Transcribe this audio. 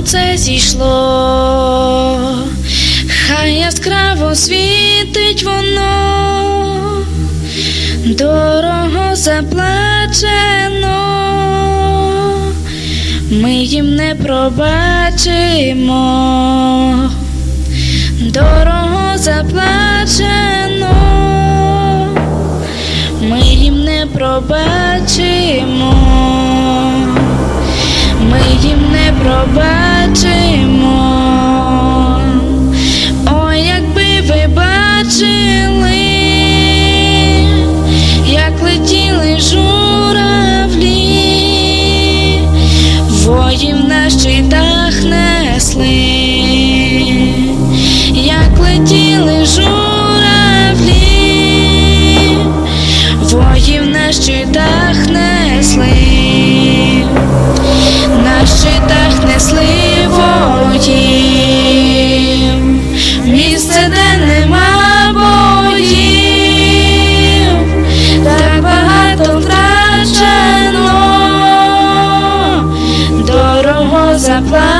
сонце зійшло, хай яскраво світить воно, дорого заплачено, ми їм не пробачимо, дорого заплачено, ми їм не пробачимо. Ми їм не пробачимо. Дорого заплачено,